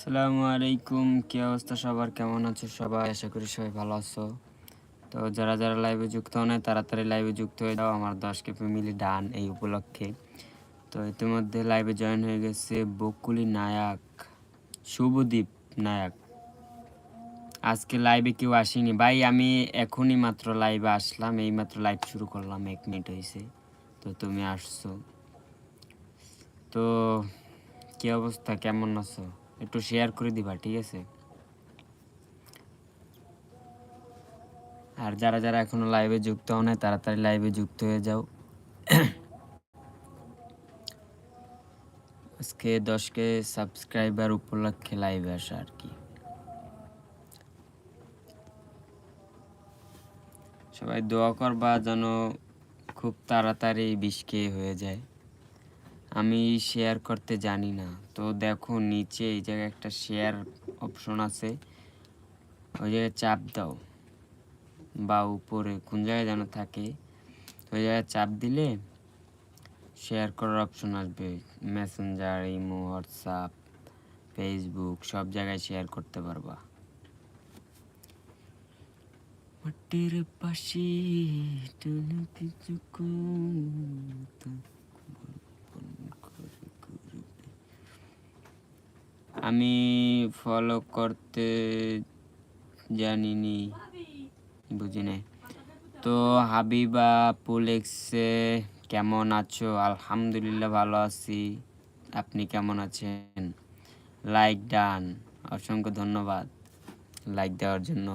আসসালামু আলাইকুম, কি অবস্থা সবার? কেমন আছো সবাই? আশা করি সবাই ভালো আছো। তো যারা যারা লাইভে যুক্ত হন তাড়াতাড়ি লাইভে যুক্ত হয়ে যাও। আমার দশকে ফ্যামিলি ডান এই উপলক্ষে। তো ইতিমধ্যে লাইভে জয়েন হয়ে গেছে বকুলি নায়ক, শুভদীপ নায়ক। আজকে লাইভে কেউ আসেনি। ভাই, আমি এখনই মাত্র লাইভে আসলাম। এই মাত্র লাইভ শুরু করলাম, এক মিনিট হয়েছে তো তুমি আসছো। তো কি অবস্থা? কেমন আছো? একটু শেয়ার করে দিবা ঠিক আছে? আর যারা যারা এখনও লাইভে যুক্ত হন নাই, তাড়াতাড়ি লাইভে যুক্ত হয়ে যাও। আজকে দশকে সাবস্ক্রাইবার উপলক্ষে লাইভে আসা আর কি। সবাই দোয়া করবা যেন খুব তাড়াতাড়ি বিষকে হয়ে যায়। আমি শেয়ার করতে জানি না। তো দেখো নিচে এই জায়গায় একটা শেয়ার অপশন আছে। ওই জায়গায় চাপ দাও। বা উপরে, কোন জায়গায় যেন থাকে। ওই জায়গায় চাপ দিলে শেয়ার করার অপশন আসবে। মেসেঞ্জার ইমো হোয়াটসঅ্যাপ ফেসবুক সব জায়গায় শেয়ার করতে পারবা। মাটির পাশে টানা কিছু কথা আমি ফলো করতে জানিনি। বুঝি নাই। তো হাবিবা, পুলেক্সে কেমন আছো? আলহামদুলিল্লাহ ভালো আছি। আপনি কেমন আছেন? লাইক ডান অসংখ্য ধন্যবাদ লাইক দেওয়ার জন্য।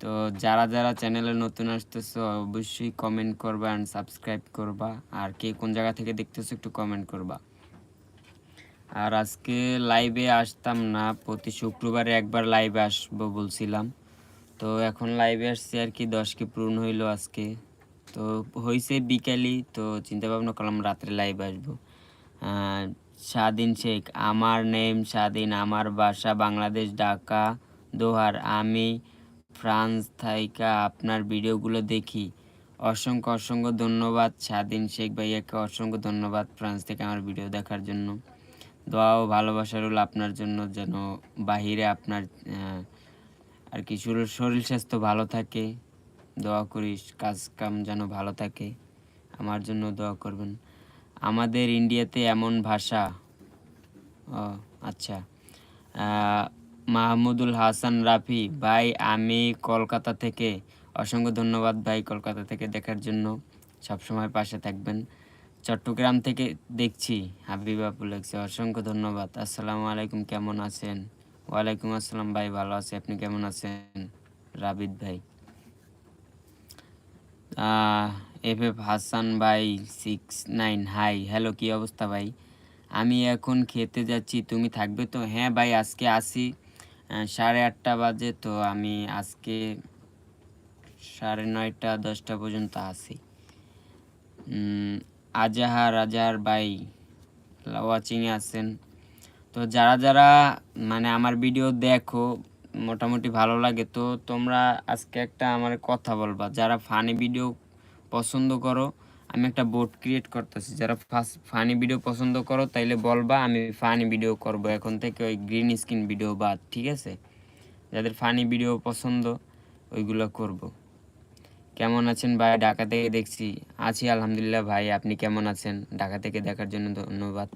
তো যারা যারা চ্যানেলে নতুন আসতেছো, অবশ্যই কমেন্ট করবা অ্যান্ড সাবস্ক্রাইব করবা। আর কে কোন জায়গা থেকে দেখতেছো একটু কমেন্ট করবা। আর আজকে লাইভে আসতাম না, প্রতি শুক্রবারে একবার লাইভে আসব বলছিলাম। তো এখন লাইভে আসছি আর কি দশকে পূরণ হইল আজকে। তো হয়েছে বিকালই, তো চিন্তা ভাবনা করলাম রাত্রে লাইভে আসব। স্বাধীন শেখ, আমার নেম স্বাধীন, আমার বাসা বাংলাদেশ, ঢাকা, দোহার। আমি ফ্রান্স থাইকা আপনার ভিডিওগুলো দেখি। অসংখ্য অসংখ্য ধন্যবাদ স্বাধীন শেখ ভাইয়াকে, অসংখ্য ধন্যবাদ ফ্রান্স থেকে আমার ভিডিও দেখার জন্য। দোয়া ও ভালোবাসা রইল আপনার জন্য যেন বাহিরে আপনার আর কি শরীর স্বাস্থ্য ভালো থাকে। দোয়া করিস কাজ কাম যেন ভালো থাকে। আমার জন্য দোয়া করবেন। আমাদের ইন্ডিয়াতে এমন ভাষা, ও আচ্ছা মাহমুদুল হাসান রাফি, ভাই, আমি কলকাতা থেকে। অসংখ্য ধন্যবাদ ভাই কলকাতা থেকে দেখার জন্য। সবসময় পাশে থাকবেন। চট্টগ্রাম থেকে দেখছি। হাবিবা পুলেক্সে অসংখ্য ধন্যবাদ। আসসালামু আলাইকুম, কেমন আছেন? ওয়ালাইকুম আসসালাম ভাই, ভালো আছি। আপনি কেমন আছেন? রাবিদ ভাই। এফ এফ হাসান ভাই সিক্স নাইন হাই হ্যালো কি অবস্থা ভাই? আমি এখন খেতে যাচ্ছি, তুমি থাকবে তো? হ্যাঁ ভাই, আজকে আসি সাড়ে আটটা বাজে, তো আমি আজকে সাড়ে নয়টা, দশটা পর্যন্ত আসি আজাহার আজাহার ভাই ওয়াচিংয়ে আছেন। তো যারা যারা মানে আমার ভিডিও দেখো, মোটামুটি ভালো লাগে, তো তোমরা আজকে একটা আমার কথা বলবা। যারা ফানি ভিডিও পছন্দ করো, আমি একটা বোর্ড ক্রিয়েট করতেছি। যারা ফার্স্ট ফানি ভিডিও পছন্দ করো, তাইলে বলবা, আমি ফানি ভিডিও করব। এখন থেকে ওই গ্রিন স্ক্রিন ভিডিও বাদ, ঠিক আছে? যাদের ফানি ভিডিও পছন্দ, ওইগুলো করব। কেমন আছেন ভাই? ঢাকা থেকে দেখছি। আছি আলহামদুলিল্লাহ ভাই, আপনি কেমন আছেন? ঢাকা থেকে দেখার জন্য ধন্যবাদ।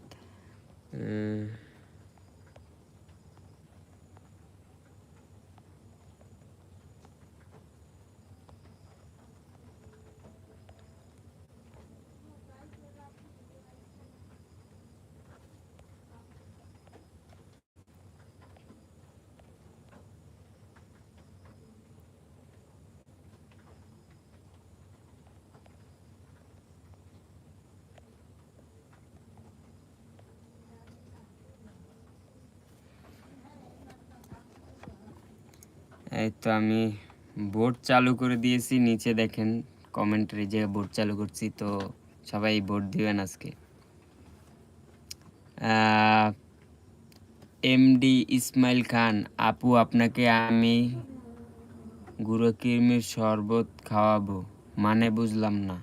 এই তো আমি বোর্ড চালু করে দিয়েছি, নিচে দেখেন কমেন্টারি যে বোর্ড চালু করছি, তো সবাই ভোট দিবেন আজকে। এমডি ইসমাইল খান, আপু আপনাকে আমি গুঁড়ো কিরমির শরবত খাওয়াবো? মানে বুঝলাম না।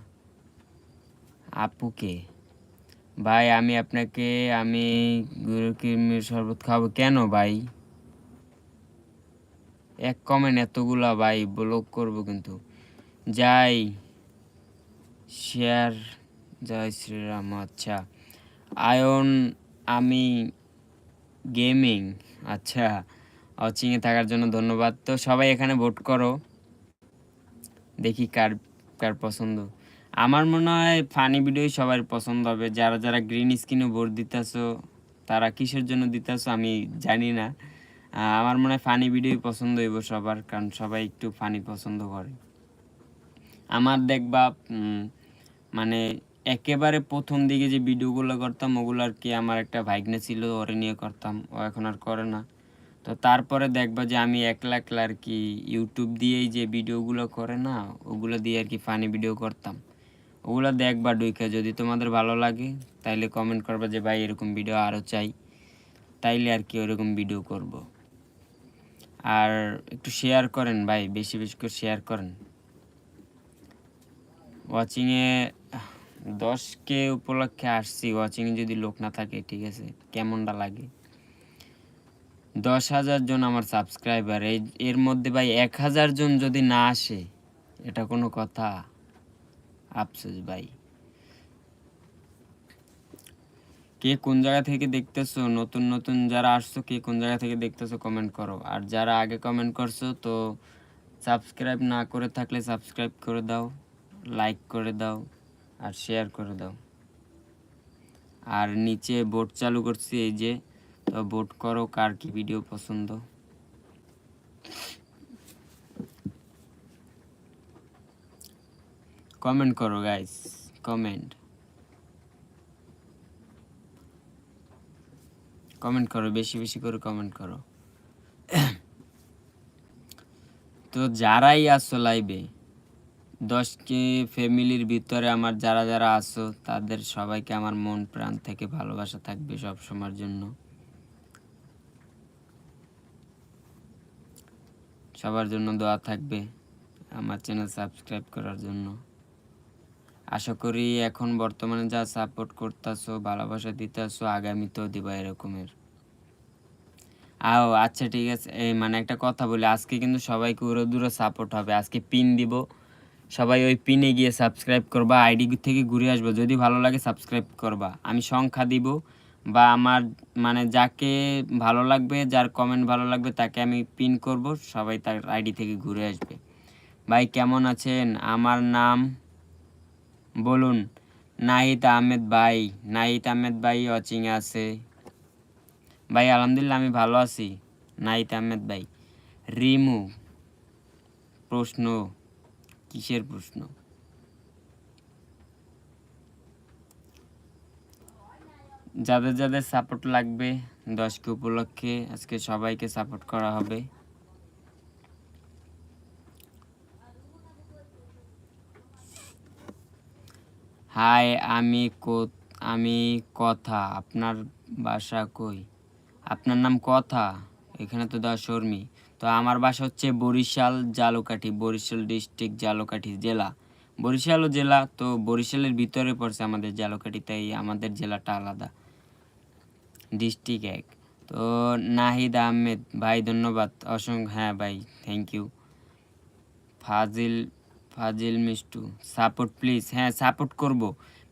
আপুকে ভাই, আমি আপনাকে, আমি গুরু কিরমির শরবত খাব কেন ভাই? এক কমেন্ট এতগুলা ভাই ব্লক করব কিন্তু। যাই, শেয়ার, জয় শ্রীরাম আচ্ছা। আয়ন, আমি গেমিং আচ্ছা। ওয়াচিংয়ে থাকার জন্য ধন্যবাদ। তো সবাই এখানে ভোট করো। দেখি কার কার পছন্দ। আমার মনে হয় ফানি ভিডিওই সবার পছন্দ হবে। যারা যারা গ্রিন স্ক্রিনে ভোট দিতেছো, তারা কিসের জন্য দিতেছো আমি জানি না। আমার মনে হয় ফানি ভিডিওই পছন্দ হইব সবার, কারণ সবাই একটু ফানি পছন্দ করে। আমার দেখবা মানে একেবারে প্রথম দিকে যে ভিডিওগুলো করতাম, ওগুলো আর কি আমার একটা ভাইগনে ছিল, ওরে নিয়ে করতাম, ও এখন আর করে না। তো তারপরে দেখবা যে আমি একলা একলা আর কি ইউটিউব দিয়েই যে ভিডিওগুলো করে না, ওগুলো দিয়ে আর কি ফানি ভিডিও করতাম। ওগুলো দেখবা ডুইকা যদি তোমাদের ভালো লাগে, তাইলে কমেন্ট করবা যে ভাই এরকম ভিডিও আরও চাই, তাইলে আর কি ওরকম ভিডিও করব। আর একটু শেয়ার করেন ভাই, বেশি বেশি করে শেয়ার করেন। ওয়াচিংয়ে দশ কে উপলক্ষে আসছি ওয়াচিংয়ে যদি লোক না থাকে, ঠিক আছে, কেমনটা লাগে? দশ হাজার জন আমার সাবস্ক্রাইবার এই, এর মধ্যে ভাই এক হাজার জন যদি না আসে, এটা কোনো কথা। আফসোস ভাই। কে কোন জায়গা থেকে দেখতেছো? নতুন নতুন যারা আসছো, কে কোন জায়গা থেকে দেখতেছো কমেন্ট করো। আর যারা আগে কমেন্ট করছ, তো সাবস্ক্রাইব না করে থাকলে সাবস্ক্রাইব করে দাও লাইক করে দাও, আর শেয়ার করে দাও। আর নিচে বোট চালু করছি এই যে, তো বোট করো কার কি ভিডিও পছন্দ। কমেন্ট করো গাইস কমেন্ট কমেন্ট করো, বেশি বেশি করে কমেন্ট করো। তো যারাই আসো লাইভে দশটি ফ্যামিলির ভিতরে আমার যারা যারা আসো তাদের সবাইকে আমার মন, প্রাণ থেকে ভালোবাসা থাকবে সব সময়ের জন্য। সবার জন্য দোয়া থাকবে আমার চ্যানেল সাবস্ক্রাইব করার জন্য। আশা করি এখন বর্তমানে যা সাপোর্ট করতেছো, ভালোবাসা দিতেছো আগামীতেও দিবা এরকমের। আও আচ্ছা ঠিক আছে। এই মানে একটা কথা বলি, আজকে কিন্তু সবাইকে উড়ো দূরে সাপোর্ট হবে। আজকে পিন দিব। সবাই ওই পিনে গিয়ে সাবস্ক্রাইব করবা আইডি থেকে ঘুরে আসব। যদি ভালো লাগে সাবস্ক্রাইব করবা। আমি সংখ্যা দিব বা আমার মানে যাকে ভালো লাগবে, যার কমেন্ট ভালো লাগবে, তাকে আমি পিন করব। সবাই তার আইডি থেকে ঘুরে আসবে। ভাই, কেমন আছেন? আমার নাম বলুন, নাহিদ আহমেদ ভাই, নাহিদ আহমেদ ভাই ওয়াচিং আছে। ভাই, আলহামদুলিল্লাহ, আমি ভালো আছি। নাহিদ আহমেদ ভাই, রিমু, প্রশ্ন, কিসের প্রশ্ন? যাদের যাদের সাপোর্ট লাগবে, দশকে উপলক্ষে আজকে সবাইকে সাপোর্ট করা হবে। হাই, আমি আমি কথা, আপনার বাসা কই? আপনার নাম কথা? এখানে তো দা শর্মী। তো আমার বাসা হচ্ছে বরিশাল জালুকাঠি, বরিশাল ডিস্ট্রিক্ট জালুকাঠি জেলা। বরিশালও জেলা তো বরিশালের ভিতরে পড়ছে আমাদের জালুকাঠি, তাই আমাদের জেলাটা আলাদা। ডিস্ট্রিক্ট এক। তো নাহিদ আহমেদ, ভাই ধন্যবাদ। অসংখ্য হ্যাঁ ভাই thank you Fazil Fazil Mishtu support please হ্যাঁ সাপোর্ট করব।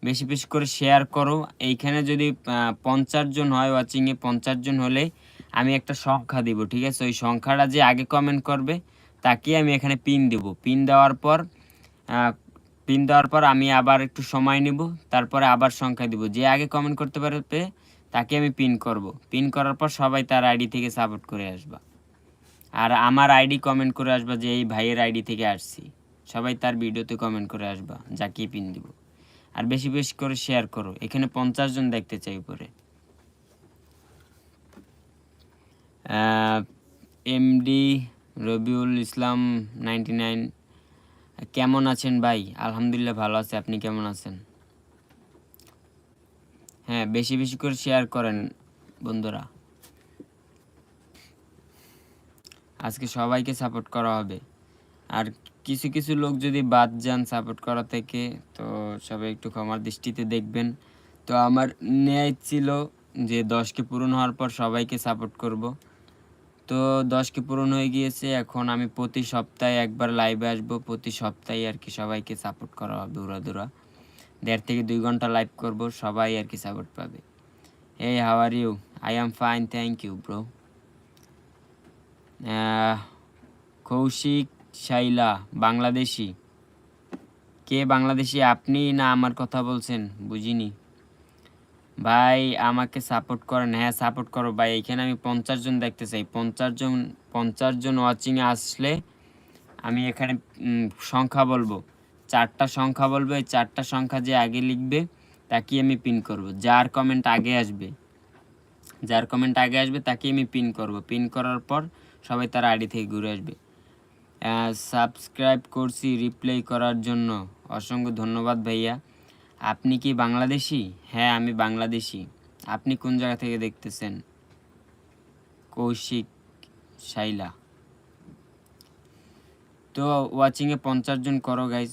বেশি বেশি করে শেয়ার করো। এইখানে যদি পঞ্চাশ জন হয় ওয়াচিংয়ে পঞ্চাশ জন হলে আমি একটা সংখ্যা দিব, ঠিক আছে? ওই সংখ্যাটা যে আগে কমেন্ট করবে তাকে আমি এখানে পিন দেব। পিন দেওয়ার পর পিন দেওয়ার পর আমি আবার একটু সময় নিব, তারপরে আবার সংখ্যা দিব। যে আগে কমেন্ট করতে পারবে, তাকে আমি পিন করব। পিন করার পর সবাই তার আইডি থেকে সাপোর্ট করে আসবা। আর আমার আইডি কমেন্ট করে আসবা যে এই ভাইয়ের আইডি থেকে আসছি। সবাই তার ভিডিওতে কমেন্ট করে আসবা যাকে পিন দিব। আর বেশি বেশি করে শেয়ার করো, এখানে পঞ্চাশ জন দেখতে চাই উপরে। MD Rabiul Islam ninety nine, কেমন আছেন ভাই? আলহামদুলিল্লাহ ভালো আছে, আপনি কেমন আছেন? হ্যাঁ বেশি বেশি করে শেয়ার করেন বন্ধুরা। আজকে সবাইকে সাপোর্ট করা হবে। আর কিছু কিছু লোক যদি বাদ যান সাপোর্ট করা থেকে, তো সবাই একটু ক্ষমার দৃষ্টিতে দেখবেন। তো আমার ন্যায় ছিল যে দশকে পূরণ হওয়ার পর সবাইকে সাপোর্ট করব। তো দশকে পূরণ হয়ে গিয়েছে, এখন আমি প্রতি সপ্তাহে একবার লাইভে আসব, প্রতি সপ্তাহে আর কি সবাইকে সাপোর্ট করা হবে উড়া দুরা দেড় থেকে দুই ঘণ্টা লাইভ করব, সবাই আর কি সাপোর্ট পাবে। এই how are you I am fine thank you bro Koushik Shaila, Bangladeshi. কে বাংলাদেশি আপনি না আমার কথা বলছেন? বুঝিনি। ভাই, আমাকে সাপোর্ট করেন। হ্যাঁ সাপোর্ট করো ভাই। এখানে আমি পঞ্চাশ জন দেখতে চাই। পঞ্চাশ জন পঞ্চাশ জন ওয়াচিংয়ে আসলে আমি এখানে সংখ্যা বলব। চারটা সংখ্যা বলব। এই চারটা সংখ্যা যে আগে লিখবে তাকে আমি পিন করব। যার কমেন্ট আগে আসবে, যার কমেন্ট আগে আসবে তাকে আমি পিন করব। পিন করার পর সবাই তার আইডি থেকে ঘুরে আসবে। সাবস্ক্রাইব করছি রিপ্লাই করার জন্য। অসংখ্য ধন্যবাদ ভাইয়া। আপনি কি বাংলাদেশি? হ্যাঁ আমি বাংলাদেশি। আপনি কোন জায়গা থেকে দেখতেছেন? কৌশিক শাইলা। তো ওয়াচিংয়ে পঞ্চাশ জন করো গাইজ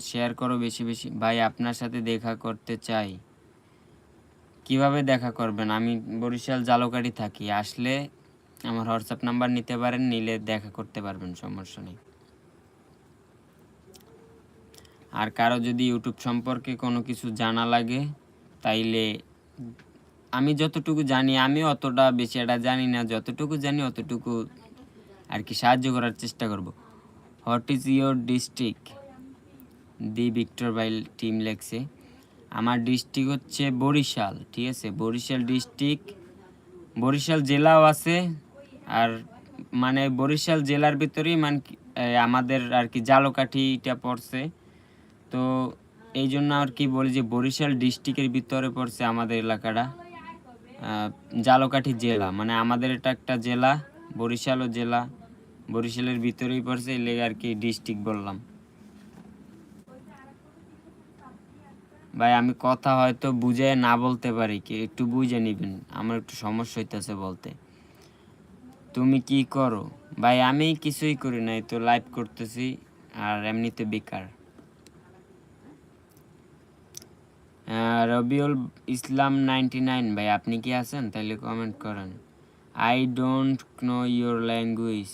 শেয়ার করো বেশি বেশি। ভাই, আপনার সাথে দেখা করতে চাই। কীভাবে দেখা করবেন? আমি বরিশাল জালকাঠি থাকি। আসলে আমার হোয়াটসঅ্যাপ নাম্বার নিতে পারেন, নিলে দেখা করতে পারবেন, সমস্যা নেই। আর কারও যদি ইউটিউব সম্পর্কে কোনো কিছু জানা লাগে, তাইলে আমি যতটুকু জানি, আমি অতটা বেশি এটা জানি না, যতটুকু জানি অতটুকু আর কি সাহায্য করার চেষ্টা করব। What is your district? The Victor bile team লেখছে, আমার ডিস্ট্রিক্ট হচ্ছে বরিশাল। ঠিক আছে, বরিশাল ডিস্ট্রিক্ট, বরিশাল জেলাও আছে আর মানে বরিশাল জেলার ভিতরেই মানে আমাদের আর কি জালকাঠিটা পড়ছে। তো এই জন্য আর কি বলি যে বরিশাল ডিস্ট্রিক্টের ভিতরে পড়ছে আমাদের এলাকাটা। জালকাঠি জেলা মানে আমাদের এটা একটা জেলা, বরিশালও জেলা, বরিশালের ভিতরেই পড়ছে এই লেগে আর কি ডিস্ট্রিক্ট বললাম। ভাই, আমি কথা হয়তো বুঝে না বলতে পারি, কি একটু বুঝে নিবেন, আমার একটু সমস্যা হইতেছে বলতে। তুমি কি করো? ভাই, আমি কিছুই করি নাই তো লাইভ করতেছি, আর এমনিতে বেকার। রবিউল ইসলাম নাইনটি নাইন, ভাই, আপনি কি আছেন? তাহলে কমেন্ট করেন। I don't know your language